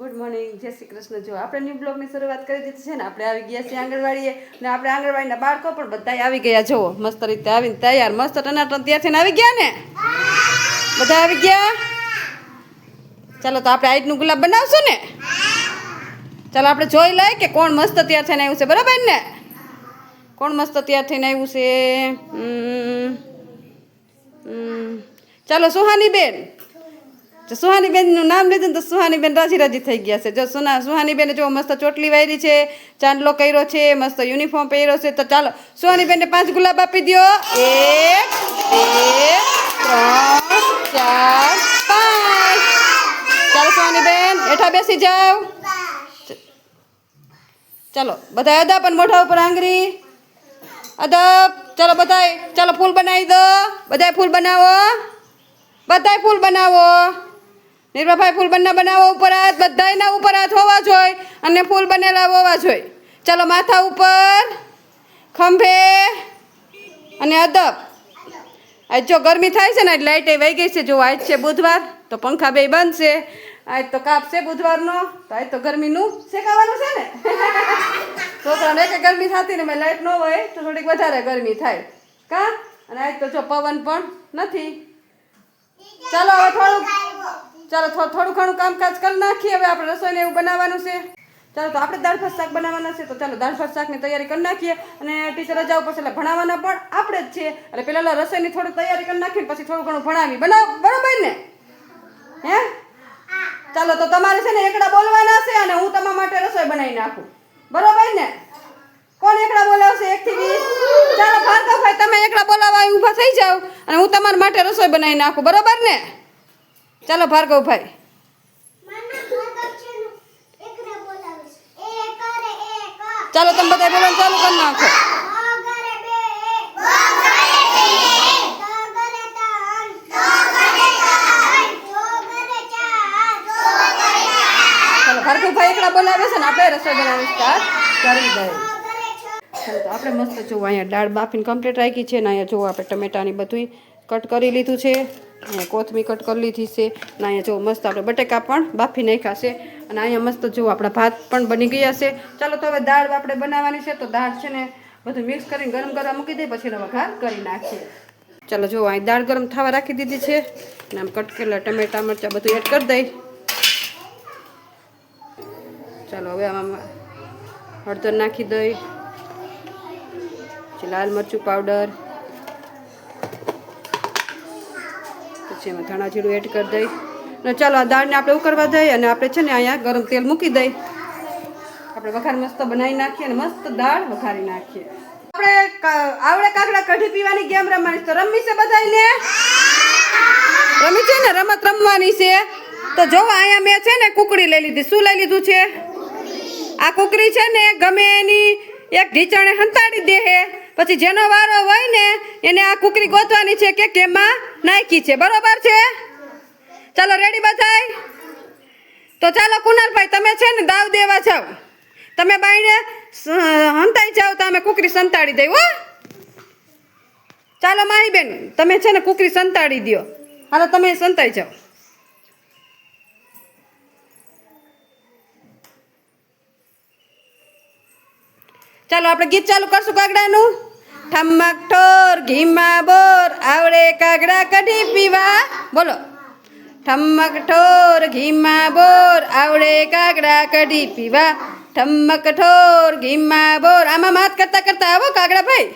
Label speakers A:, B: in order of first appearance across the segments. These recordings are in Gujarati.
A: ગુડ મોર્નિંગ જય શ્રી કૃષ્ણ. જો આપણે ન્યૂ બ્લોગની શરૂઆત કરી દીધી છે ને, આપણે આવી ગયા છીએ આંગણવાડીએ ને આપણે આંગણવાડીના બાળકો પણ બધાય આવી ગયા. જુઓ, મસ્ત રીતે આવીને તૈયાર, મસ્ત ટનાટન ત્યાંથી આવી ગયા ને? બધા આવી ગયા? ચાલો તો આપણે આઈટનું ગુલાબ બનાવશું ને? ચાલો આપણે જોઈ લઈએ કે કોણ મસ્ત તૈયાર થઈને આવ્યું છે, બરાબર ને? કોણ મસ્ત તૈયાર થઈને આવ્યું છે. ચાલો, સુહાની બેન. જો સુહાની બેનનું નામ લીધું તો સુહાની બેન રાજી રાજી થઈ ગયા છે. જો સુના સુહાની બેને જો મસ્ત ચોટલી વાયરી છે, ચાંદલો કર્યો છે, મસ્ત યુનિફોર્મ પહેર્યો છે, તો ચાલો સુહાની બેનને પાંચ ગુલાબ આપી દો એક, બે, ત્રણ, ચાર, પાંચ. ચાલો સુહાની બેન હેઠા બેસી જાઓ. ચાલો બધા અદા પણ મોઢા ઉપર આંગળી. અદબ, ચાલો બધાય, ચાલો ફૂલ બનાવી દો. બધાય ફૂલ બનાવો. બધાય ફૂલ બનાવો. નિર્ભાભાઈ ફૂલ બંને બનાવો ઉપર હાથ, બધાયના ઉપર હાથ હોવા જોઈએ અને ફૂલ બનેલા હોવા જોઈએ. ચાલો માથા ઉપર, ખંભે અને અદબ. આજ જો ગરમી થાય છે ને, આજ લાઇટ વહી ગઈ છે જો આજ છે બુધવાર, તો પંખા બે બંધ છે. આજ તો કાપ છે બુધવારનો, તો આજ તો ગરમીનું શેકાવાનું છે ને? છોકરાને કે ગરમી થતી ને મેં લાઇટ ન હોય, તો થોડીક વધારે ગરમી થાય. કા? અને આજ તો જો પવન પણ નથી. ચાલો હવે થોડુંક ચાલો થોડું થોડું ઘણું કામકાજ કરી નાખીએ. હવે આપણે રસોઈને એવું બનાવવાનું છે. ચાલો તો આપણે દાળ ભાત શાક બનાવવાના છે. તો ચાલો દાળ ભાત શાકની તૈયારી કરી નાખીએ અને ટીચર રજા ઉપર એટલે ભણાવવાના પણ આપણે જ છે એટલે પહેલાં રસોઈની થોડું તૈયારી કરી નાખીએ પછી થોડું ઘણું ભણાવી. બનાવ, બરાબર ને? હે? ચાલો તો તમારે છે ને એકડા બોલવાના છે અને હું તમારા માટે રસોઈ બનાવી નાખું. બરોબર ને? કોણ એકડા બોલાવશે? એક થી વીસ? ચાલો ભાર્ગવભાઈ, તમે એકડા બોલાવવા ઊભા થઈ જાઓ અને હું તમારા માટે રસોઈ બનાવી નાખું. બરોબર ને? ચાલો ભાર્ગવભાઈ ચાલો તમે બધા બોલવાનું ચાલુ કરી નાખો. ચાલો ભાર્ગવભાઈ એકડા બોલાવે છે ને આપણે રસોઈ બનાવવાની સ્ટાર્ટ કરી દઈએ ચાલો તો આપણે મસ્ત જોવા અહીંયા દાળ બાફીને કમ્પ્લીટ રાખી છે ને અહીંયા જોવા આપણે ટમેટાની બધું કટ કરી લીધું છે. અહીંયા કોથમી કટ કરી લીધી છે અને અહીંયા જો મસ્ત આપણે બટેકા પણ બાફી નાખ્યા અને અહીંયા મસ્ત જો આપણા ભાત પણ બની ગયા છે. ચાલો તો હવે દાળ આપણે બનાવવાની છે તો દાળ છે ને બધું મિક્સ કરીને ગરમ કરવા મૂકી દઈએ, પછી હવે વઘાર કરી નાખીએ. ચાલો જો અહીં દાળ ગરમ થવા રાખી દીધી છે. અને આમ કટકેલા ટમેટા, મરચાં બધું એડ કરી દઈ ચાલો હવે આમાં હળદર નાખી દઈ લાલ મરચું પાવડર પછી એમાં ધાણા જીરું એડ કરી દઈ. અને ચાલો આ દાળને આપણે ઉકળવા દઈ અને આપણે છે ને અહીંયા ગરમ તેલ મૂકી દઈ. આપણે વઘાર મસ્ત બનાવી નાખીએ અને મસ્ત દાળ વઘારી નાખીએ. આપણે આવડે કાકડા કઢી પીવાની ગેમ રમવાની તો રમવી છે બધાને રમી છે ને? રમત રમવાની છે. તો જો અહીંયા મેં છે ને કુકડી લઈ લીધી. શું લઈ લીધું છે? આ કુકરી છે ને ગમે એની એક ઢીચણે હંતાડી દે પછી જેનો વારો હોય ને, એને આ કુકરી ગોતવાની છે કે કેમાં? નાખી છે, બરોબર છે? ચાલો રેડી બધાય? તો ચાલો કુનાલભાઈ તમે છે ને દાવ દેવા જાઓ. તમે બાઈને હંતાઈ જાઓ તો અમે કુકરી સંતાડી દઈ, હો. ચાલો માહી બેન તમે છે ને કુકરી સંતાડી દ્યો. હાલો, તમે સંતાઈ જાઓ. ચાલો, આપણે ગીત ચાલુ કરશું કાગડાનું. ઠમક ઠોર, ઘીમાં બોર, આવડે કાગડા કઢી પીવા. બોલો. ઠમક ઠોર, ઘીમાં બોર, આવડે કાગડા કઢી પીવા. ઠમક ઠોર, ઘીમાં બોર. આમાં માત કરતા કરતા આવો કાગડા ભાઈ.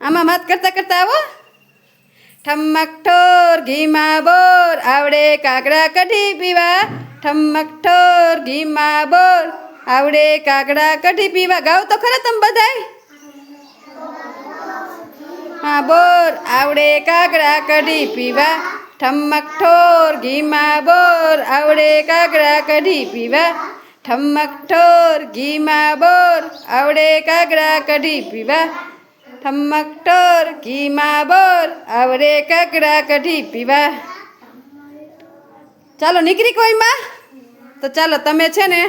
A: આમાં માત કરતા કરતા આવો. ઠમક ઠોર, ઘીમાં બોર, આવડે કાગડા કઢી પીવા. ઠમક ઠોર, ઘીમાં બોર, આવડે કાગડા કઢી પીવા. ગાવ તો ખરા તમે બધાય. હા બોર, આવડે કાગડા કઢી પીવા. ઠમક ઠોર, ઘીમાં બોર, આવડે કાગડા કઢી પીવા. ઠમક ઠોર, ઘીમાં બોર, આવડે કાગડા કઢી પીવા. ઠમક ઠોર, ઘીમાં બોર, આવડે કાગડા કઢી પીવા. ચાલો, નીકળી કોઈમાં તો ચાલો, તમે છે ને,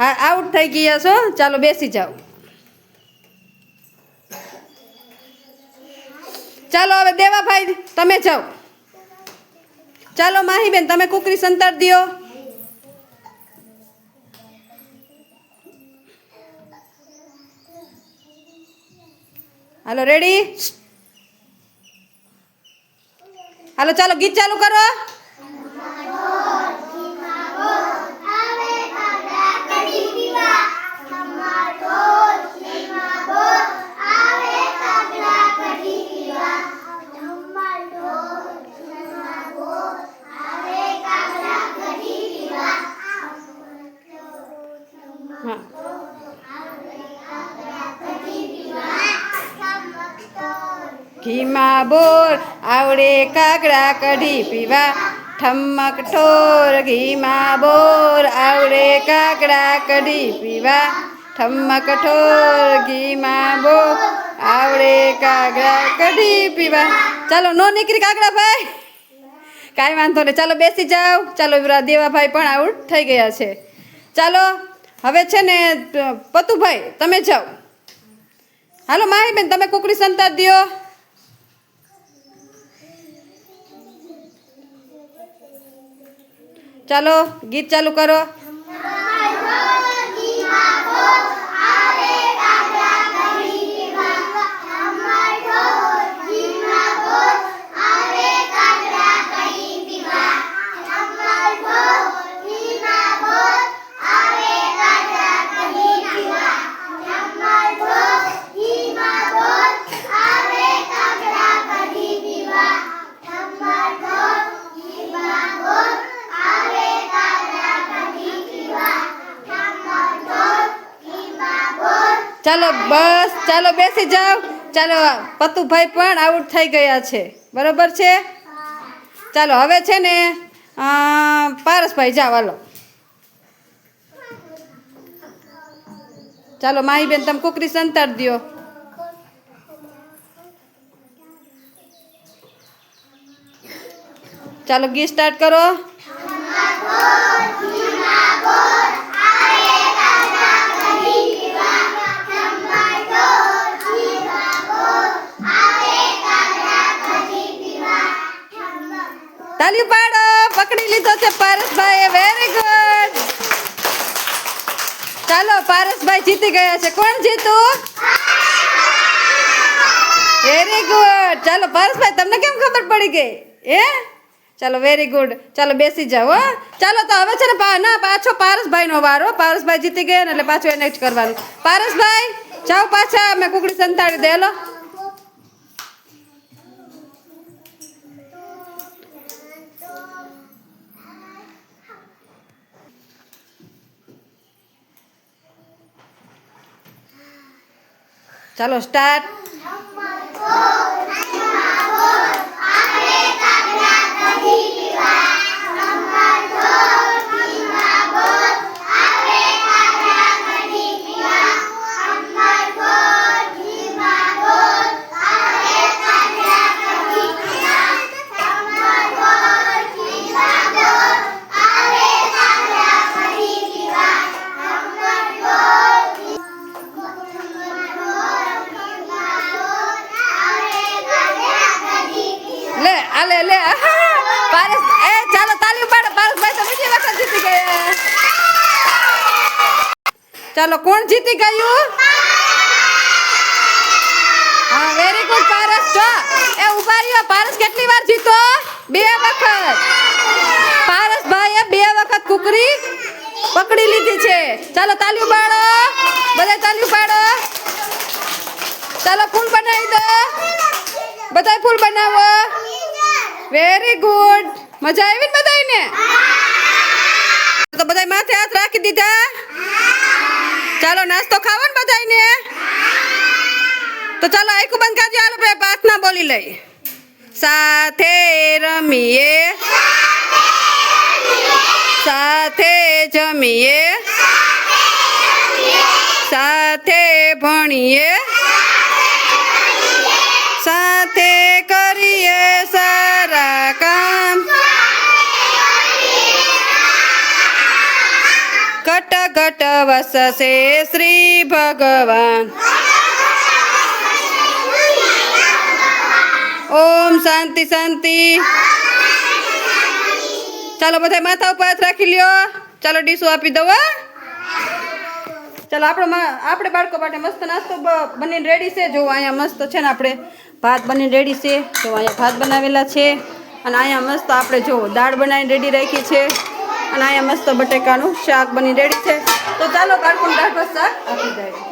A: હા આઉટ થઈ ગયા છો. ચાલો, બેસી જાઓ. ચાલો હવે દેવાભાઈ, તમે જાઓ. ચાલો માહીબેન, તમે કુકરી સંતાડ દો હાલો રેડી હાલો, ચાલો ગીત ચાલુ કરો. ઘીમાં બોર, આવડે કાગડા કઢી પીવા. ઠમક ઠોર, ઘીમાં બોર, આવડે કાગડા કઢી પીવા. ઠમક ઠોર, ઘીમાં બોર, આવડે કાગડા કઢી પીવા. ચાલો, નો નીકળી કાગડા ભાઈ. કાંઈ વાંધો નહીં. ચાલો, બેસી જાઓ. ચાલો દેવાભાઈ પણ આઉટ થઈ ગયા છે. ચાલો, હવે છે ને પતુભાઈ, તમે જાઓ. હાલો, માહીબેન, તમે કુકડી સંતા દ્યો. ચાલો ગીત ચાલુ કરો ચાલો બસ, ચાલો બેસી જાઓ. ચાલો, પતુભાઈ પણ આઉટ થઈ ગયા છે. બરોબર છે? ચાલો, હવે છે ને પારસભાઈ જાઓ, હાલો. ચાલો, માહીબેન, તમે કુકરી સંતાડ દ્યો. ચાલો, ગીત સ્ટાર્ટ કરો. તાલી પાડો. પકડી લીધો છે પારસભાઈ વેરી ગુડ ચાલો, પારસભાઈ જીતી ગયા છે. કોણ જીતું? વેરી ગુડ ચાલો, પારસભાઈ, તમને કેમ ખબર પડી ગઈ? એ ચાલો વેરી ગુડ ચાલો, બેસી જાઓ ચાલો, તો હવે છે ને ના, પાછો પારસભાઈનો વારો. પારસભાઈ જીતી ગયા ને એટલે પાછું એને જ કરવાનું. પારસભાઈ, જાઓ પાછા. મેં કુકડી સંતાડી દે ચાલો સ્ટાર્ટ ચાલો, કોણ જીતી ગયું? હા વેરી ગુડ પારસ જો એ ઊભા રહ્યો. પારસ કેટલી વાર જીતો? બે વખત. પારસ ભાઈએ બે વખત કુકરી પકડી લીધી છે. ચાલો તાલીઓ પાડો બધા તાલીઓ પાડો ચાલો, ફૂલ બનાવી દો. બધાય ફૂલ બનાવો. વેરી ગુડ મજા આવી ને બધાયને? તો બધાય માથે હાથ રાખી દીધા. ચાલો નાસ્તો ખાવો ને બધાયને? તો ચાલો આખું બંધ કાજો હાલો આપણે પ્રાર્થના બોલી લઈ. સાથે રમીએ. સાથે જમીએ. સાથે ભણીએ. ઘટ વસશે શ્રી ભગવાન ઓમ શાંતિ શાંતિ ચાલો બધા માથા ઉપર હાથ રાખી લ્યો ચાલો ડીશું આપી દઉં ચાલો આપણો આપણે બાળકો માટે મસ્ત નાસ્તો બનીને રેડી છે. જો અહીંયા મસ્ત છે ને આપણે ભાત બનીને રેડી છે. જો અહીંયા ભાત બનાવેલા છે. અને અહીંયા મસ્ત આપણે જો દાળ બનાવીને રેડી રાખી છે. અને અહીંયા મસ્ત બટેકાનું શાક બની રેડી છે. તો ચાલો કાળકુંડ દાઢો શાક આપી જાય